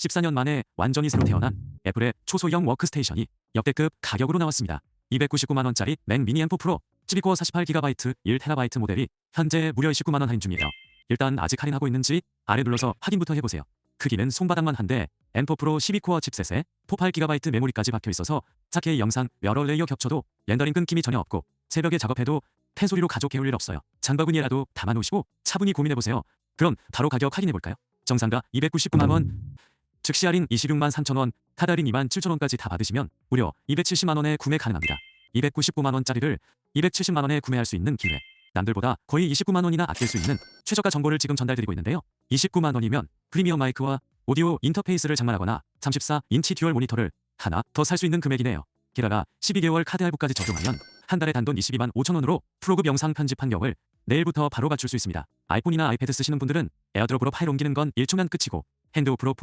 14년 만에 완전히 새로 태어난 애플의 초소형 워크스테이션이 역대급 가격으로 나왔습니다. 299만 원짜리 맥 미니 M4 프로 12코어 48GB 1TB 모델이 현재 무려 29만 원 할인 중이에요. 일단 아직 할인하고 있는지 아래 눌러서 확인부터 해보세요. 크기는 손바닥만 한데 M4 프로 12코어 칩셋에 48GB 메모리까지 박혀 있어서 4K 영상 여러 레이어 겹쳐도 렌더링 끊김이 전혀 없고 새벽에 작업해도 폐소리로 가족 해올 일 없어요. 장바구니에라도 담아놓으시고 차분히 고민해보세요. 그럼 바로 가격 확인해볼까요? 정상가 299만 원, 즉시 할인 26만 3천 원, 카드 할인 2만 7천 원까지 다 받으시면 무려 270만 원에 구매 가능합니다. 299만 원짜리를 270만 원에 구매할 수 있는 기회. 남들보다 거의 29만 원이나 아낄 수 있는 최저가 정보를 지금 전달드리고 있는데요. 29만 원이면 프리미엄 마이크와 오디오 인터페이스를 장만하거나 34인치 듀얼 모니터를 하나 더 살 수 있는 금액이네요. 게다가 12개월 카드 할부까지 적용하면 한 달에 단돈 22만 5천 원으로 프로급 영상 편집 환경을 내일부터 바로 갖출 수 있습니다. 아이폰이나 아이패드 쓰시는 분들은 에어드롭으로 파일 옮기는 건 1초면 끝이고 핸드오프로